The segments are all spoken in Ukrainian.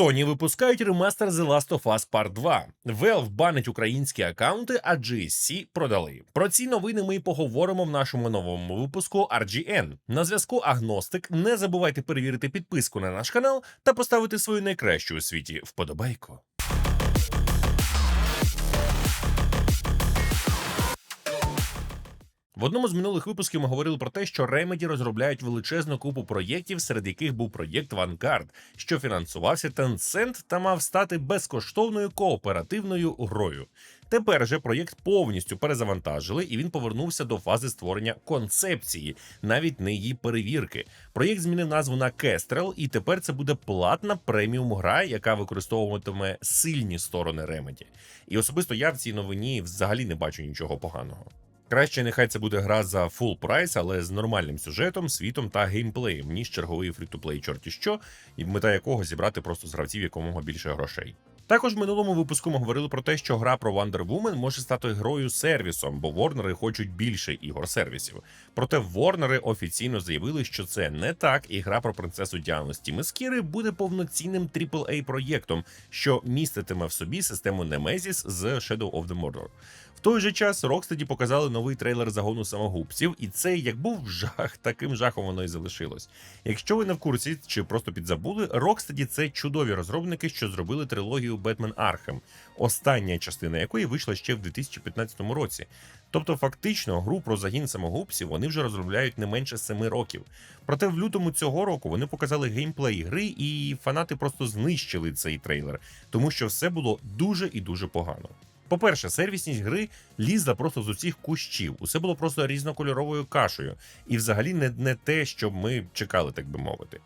Sony випускають ремастер The Last of Us Part 2. Valve банить українські акаунти, а GSC продали. Про ці новини ми й поговоримо в нашому новому випуску RGN. На зв'язку Агностик. Не забувайте перевірити підписку на наш канал та поставити свою найкращу у світі вподобайку. В одному з минулих випусків ми говорили про те, що Remedy розробляють величезну купу проєктів, серед яких був проєкт Vanguard, що фінансувався Tencent та мав стати безкоштовною кооперативною грою. Тепер же проєкт повністю перезавантажили, і він повернувся до фази створення концепції, навіть не її перевірки. Проєкт змінив назву на Kestrel, і тепер це буде платна преміум гра, яка використовуватиме сильні сторони Remedy. І особисто я в цій новині взагалі не бачу нічого поганого. Краще нехай це буде гра за full прайс, але з нормальним сюжетом, світом та геймплеєм, ніж черговий фрі-то-плей чорті що, і мета якого зібрати просто з гравців якомога більше грошей. Також в минулому випуску ми говорили про те, що гра про Wonder Woman може стати грою сервісом, бо Ворнери хочуть більше ігор сервісів. Проте Ворнери офіційно заявили, що це не так, і гра про принцесу Діану з Тімескіри буде повноцінним aaa проєктом, що міститиме в собі систему Nemesis з Shadow of the Mordor. Той же час Rocksteady показали новий трейлер загону самогубців, і це як був жах, таким жахом воно і залишилось. Якщо ви не в курсі чи просто підзабули, Rocksteady — це чудові розробники, що зробили трилогію Batman Arkham, остання частина якої вийшла ще в 2015 році. Тобто, фактично, гру про загін самогубців вони вже розробляють не менше семи років. Проте в лютому цього року вони показали геймплей гри, і фанати просто знищили цей трейлер, тому що все було дуже і дуже погано. По-перше, сервісність гри лізла просто з усіх кущів. Усе було просто різнокольоровою кашею, і взагалі не, не те, що ми чекали, так би мовити.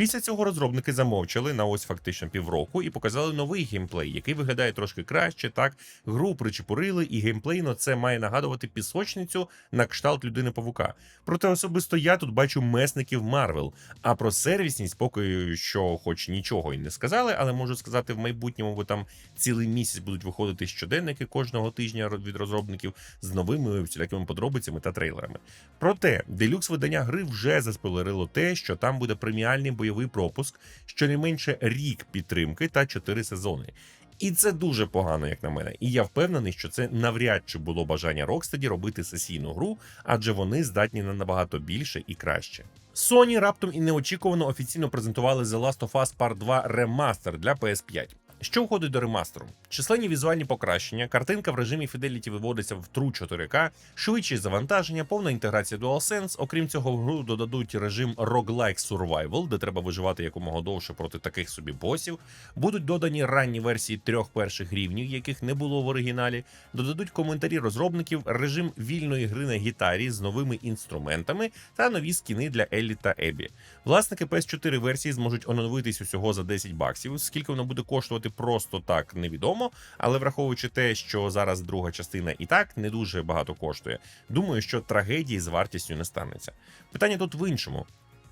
Після цього розробники замовчали на ось фактично півроку і показали новий геймплей, який виглядає трошки краще. Так, гру причепурили, і геймплейно це має нагадувати пісочницю на кшталт людини павука. Проте особисто я тут бачу месників Марвел. А про сервісність поки що, хоч нічого і не сказали, але можу сказати в майбутньому, бо там цілий місяць будуть виходити щоденники кожного тижня від розробників з новими всілякими подробицями та трейлерами. Проте делюкс видання гри вже заспойлерило те, що там буде преміальний бойовий пропуск, щонайменше рік підтримки та 4 сезони. І це дуже погано, як на мене. І я впевнений, що це навряд чи було бажання Rocksteady робити сесійну гру, адже вони здатні на набагато більше і краще. Sony раптом і неочікувано офіційно презентували The Last of Us Part 2 Remaster для PS5. Що входить до ремастеру? Численні візуальні покращення, картинка в режимі Fidelity виводиться в True 4К, швидші завантаження, повна інтеграція DualSense. Окрім цього, в гру додадуть режим Roguelike Survival, де треба виживати якомога довше проти таких собі босів. Будуть додані ранні версії трьох перших рівнів, яких не було в оригіналі. Додадуть коментарі розробників, режим вільної гри на гітарі з новими інструментами та нові скіни для Еллі та Ебі. Власники PS4 версії зможуть оновитись усього за 10 баксів. Скільки воно буде коштувати просто так, невідомо. Але враховуючи те, що зараз друга частина і так не дуже багато коштує, думаю, що трагедії з вартістю не станеться. Питання тут в іншому.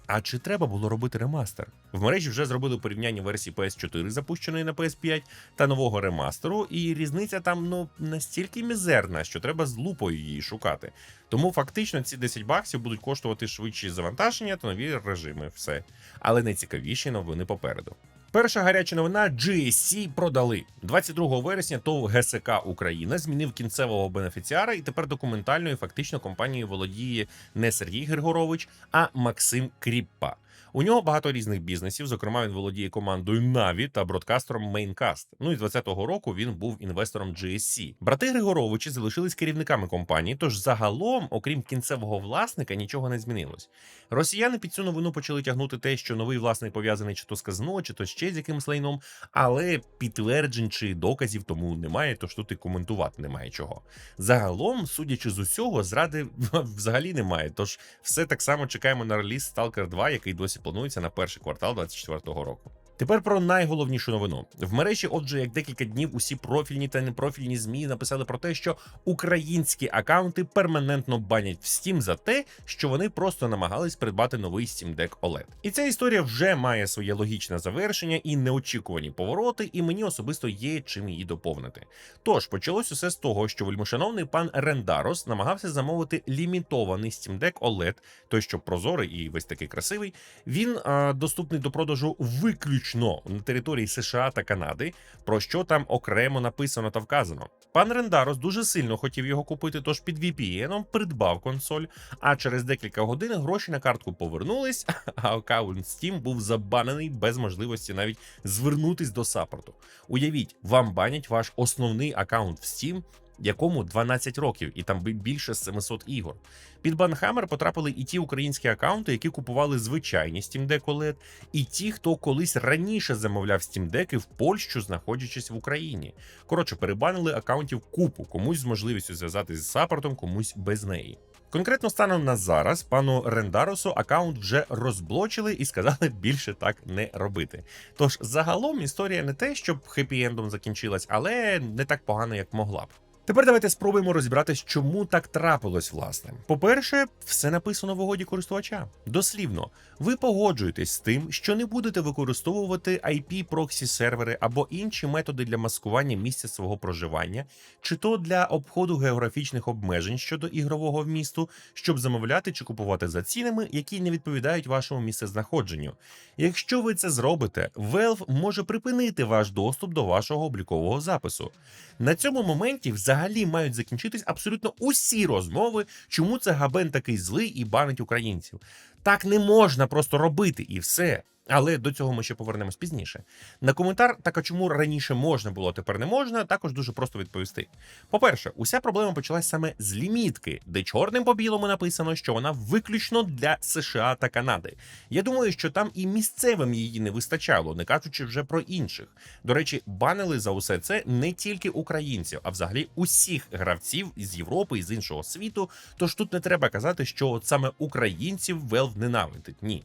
А чи треба було робити ремастер? В мережі вже зробили порівняння версії PS4, запущеної на PS5, та нового ремастеру, і різниця там ну настільки мізерна, що треба з лупою її шукати. Тому фактично ці 10 баксів будуть коштувати швидші завантаження та нові режими. Все. Але найцікавіші новини попереду. Перша гаряча новина GSC продали 22 вересня. ТОВ ГСК Україна змінив кінцевого бенефіціара, і тепер документально і фактично компанією володіє не Сергій Григорович, а Максим Кріппа. У нього багато різних бізнесів. Зокрема, він володіє командою Na'Vi та бродкастером Maincast. Ну і з 20-го року він був інвестором GSC. Брати Григоровичі залишились керівниками компанії. Тож загалом, окрім кінцевого власника, нічого не змінилось. Росіяни під цю новину почали тягнути те, що новий власник пов'язаний чи то з казно, чи то ще з якимсь лайном, але підтверджень чи доказів тому немає. Тож тут і коментувати немає чого. Загалом, судячи з усього, зради взагалі немає. Тож все так само чекаємо на реліз Stalker 2, який досі планується на перший квартал 2024 року. Тепер про найголовнішу новину в мережі. Отже, як декілька днів усі профільні та непрофільні змі написали про те, що українські акаунти перманентно банять в Steam за те, що вони просто намагались придбати новий Steam Deck OLED. І ця історія вже має своє логічне завершення і неочікувані повороти, і мені особисто є чим її доповнити. Тож почалось усе з того, що вельмишановний пан Рендарос намагався замовити лімітований Steam Deck OLED, той що прозорий і весь такий красивий. Він а, доступний до продажу виключно виключно на території США та Канади, про що там окремо написано та вказано. Пан Рендарос дуже сильно хотів його купити, тож під VPN придбав консоль. А через декілька годин гроші на картку повернулись, а аккаунт Steam був забанений без можливості навіть звернутись до саппорту. Уявіть, вам банять ваш основний аккаунт в Steam, якому 12 років, і там більше 700 ігор. Під банхаммер потрапили і ті українські аккаунти, які купували звичайні Steam Deck OLED, і ті, хто колись раніше замовляв Steam Deck в Польщу, знаходячись в Україні. Коротше, перебанили аккаунтів купу, комусь з можливістю зв'язатися з саппортом, комусь без неї. Конкретно станом на зараз пану Рендаросу аккаунт вже розблочили і сказали більше так не робити. Тож загалом історія не те, щоб хеппі-ендом закінчилась, але не так погано, як могла б. Тепер давайте спробуємо розібратись, чому так трапилось, власне. По-перше, все написано в угоді користувача. Дослівно, ви погоджуєтесь з тим, що не будете використовувати IP проксі сервери або інші методи для маскування місця свого проживання, чи то для обходу географічних обмежень щодо ігрового вмісту, щоб замовляти чи купувати за цінами, які не відповідають вашому місцезнаходженню. Якщо ви це зробите, Valve може припинити ваш доступ до вашого облікового запису. На цьому моменті взагалі мають закінчитись абсолютно усі розмови, чому це габен такий злий і банить українців. Так не можна просто робити і все. Але до цього ми ще повернемось пізніше. На коментар, так а чому раніше можна було, а тепер не можна, також дуже просто відповісти. По-перше, уся проблема почалась саме з лімітки, де чорним по білому написано, що вона виключно для США та Канади. Я думаю, що там і місцевим її не вистачало, не кажучи вже про інших. До речі, банили за усе це не тільки українців, а взагалі усіх гравців із Європи і з іншого світу. Тож тут не треба казати, що от саме українців Valve ненавидить. Ні.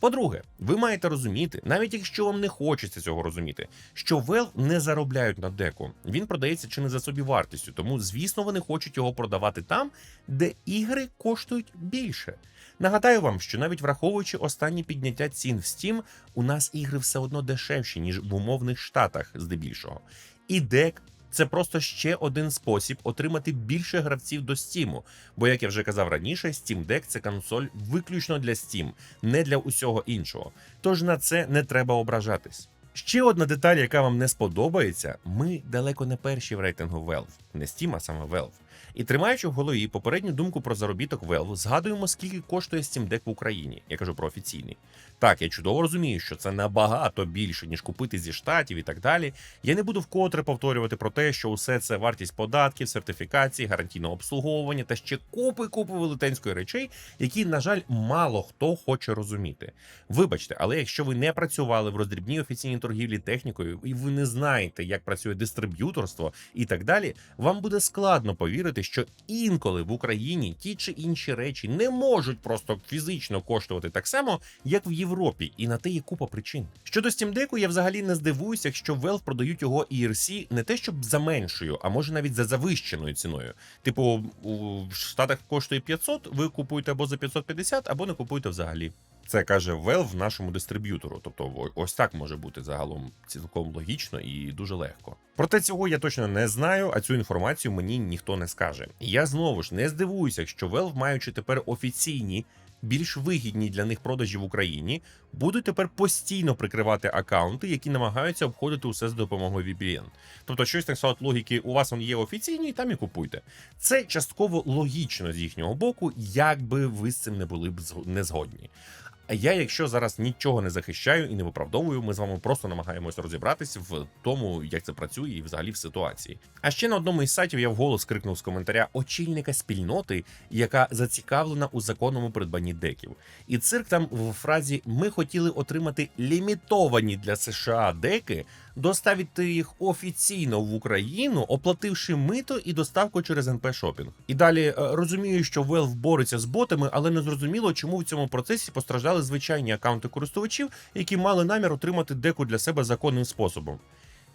По-друге, ви маєте розуміти, навіть якщо вам не хочеться цього розуміти, що Valve не заробляють на деку. Він продається чи не за собі вартістю, тому звісно вони хочуть його продавати там, де ігри коштують більше. Нагадаю вам, що навіть враховуючи останні підняття цін в Steam, у нас ігри все одно дешевші, ніж в умовних штатах, здебільшого. І дек це просто ще один спосіб отримати більше гравців до Steam. Бо, як я вже казав раніше, Steam Deck – це консоль виключно для Steam, не для усього іншого. Тож на це не треба ображатись. Ще одна деталь, яка вам не сподобається, ми далеко не перші в рейтингу Valve. не Steam, а саме Valve. І тримаючи в голові попередню думку про заробіток Valve, згадуємо, скільки коштує Steam Deck в Україні. Я кажу про офіційний. Так, я чудово розумію, що це набагато більше, ніж купити зі штатів і так далі. Я не буду вкотре повторювати про те, що усе це вартість податків, сертифікації, гарантійного обслуговування та ще купи купи велетенської речей, які, на жаль, мало хто хоче розуміти. Вибачте, але якщо ви не працювали в роздрібній офіційній торгівлі технікою, і ви не знаєте, як працює дистриб'юторство і так далі, вам буде складно повірити, що інколи в Україні ті чи інші речі не можуть просто фізично коштувати так само, як в Європі, і на те є купа причин. Щодо Steam Deck, я взагалі не здивуюся, якщо Valve продають його ERC не те, щоб за меншою, а може навіть за завищеною ціною. Типу, у Штатах коштує 500, ви купуєте або за 550, або не купуєте взагалі. Це каже Valve нашому дистриб'ютору. Тобто, ось так може бути загалом цілком логічно і дуже легко. Проте цього я точно не знаю, а цю інформацію мені ніхто не скаже. Я знову ж не здивуюся, якщо Valve, маючи тепер офіційні. Більш вигідні для них продажі в Україні будуть тепер постійно прикривати акаунти, які намагаються обходити усе з допомогою VPN. Тобто, щось так сказати логіки, у вас он є офіційні, там і купуйте. Це частково логічно з їхнього боку, як би ви з цим не були б не згодні. А я, якщо зараз нічого не захищаю і не виправдовую, ми з вами просто намагаємось розібратися в тому, як це працює, і взагалі в ситуації. А ще на одному із сайтів я вголос крикнув з коментаря очільника спільноти, яка зацікавлена у законному придбанні деків. І цирк там в фразі Ми хотіли отримати лімітовані для США деки, доставити їх офіційно в Україну, оплативши мито і доставку через НП Шопінг. І далі е, розумію, що Valve бореться з ботами, але не зрозуміло, чому в цьому процесі постраждали звичайні акаунти користувачів, які мали намір отримати деку для себе законним способом.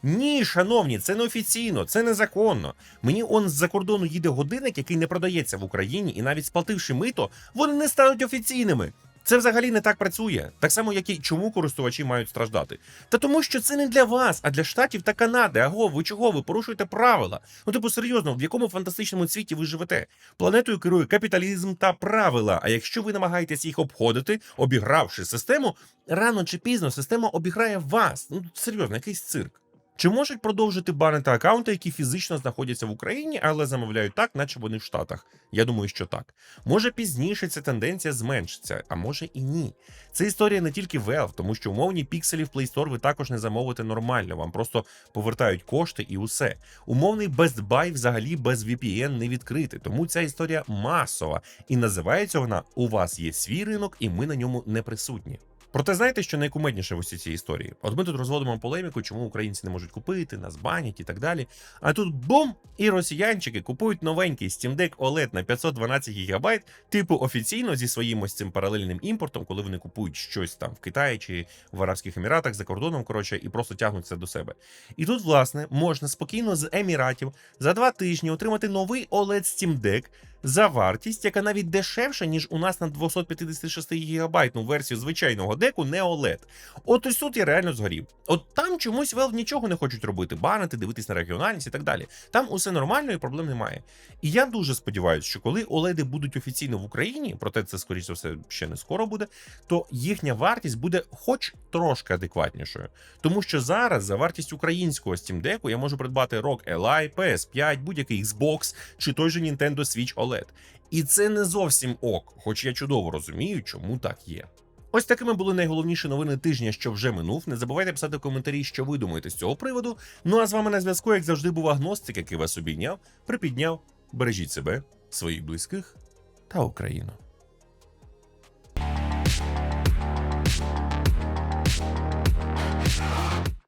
Ні, шановні, це не офіційно, це незаконно. Мені он з-за кордону їде годинник, який не продається в Україні, і навіть сплативши мито, вони не стануть офіційними. Це взагалі не так працює. Так само, як і чому користувачі мають страждати. Та тому, що це не для вас, а для штатів та Канади. Аго, ви чого? Ви порушуєте правила. Ну, типу, серйозно, в якому фантастичному світі ви живете? Планетою керує капіталізм та правила. А якщо ви намагаєтесь їх обходити, обігравши систему, рано чи пізно система обіграє вас. Ну серйозно, якийсь цирк. Чи можуть продовжити банити акаунти, які фізично знаходяться в Україні, але замовляють так, наче вони в Штатах? Я думаю, що так. Може пізніше ця тенденція зменшиться, а може і ні. Це історія не тільки Valve, тому що умовні пікселі в Play Store ви також не замовите нормально. Вам просто повертають кошти і усе. Умовний Best Buy взагалі без VPN не відкритий, тому ця історія масова і називається вона У вас є свій ринок, і ми на ньому не присутні. Проте знаєте, що найкумедніше в усій цій історії? От ми тут розводимо полеміку, чому українці не можуть купити, нас банять і так далі. А тут бум! І росіянчики купують новенький Steam Deck OLED на 512 ГБ, типу офіційно зі своїм ось цим паралельним імпортом, коли вони купують щось там в Китаї чи в Арабських Еміратах за кордоном, коротше, і просто тягнуть це до себе. І тут, власне, можна спокійно з Еміратів за два тижні отримати новий OLED Steam Deck за вартість, яка навіть дешевша, ніж у нас на 256 гігабайтну версію звичайного деку, не OLED. От ось тут я реально згорів. От там чомусь Valve нічого не хочуть робити, банити, дивитись на регіональність і так далі. Там усе нормально і проблем немає. І я дуже сподіваюся, що коли OLED будуть офіційно в Україні, проте це скоріше за все ще не скоро буде, то їхня вартість буде хоч трошки адекватнішою. Тому що зараз за вартість українського Steam Deck я можу придбати ROG Ally, PS5, будь-який Xbox чи той же Nintendo Switch OLED. І це не зовсім ок, хоч я чудово розумію, чому так є. Ось такими були найголовніші новини тижня, що вже минув. Не забувайте писати в коментарі, що ви думаєте з цього приводу. Ну а з вами на зв'язку, як завжди, був агностик, який вас обійняв, припідняв. Бережіть себе, своїх близьких та Україну.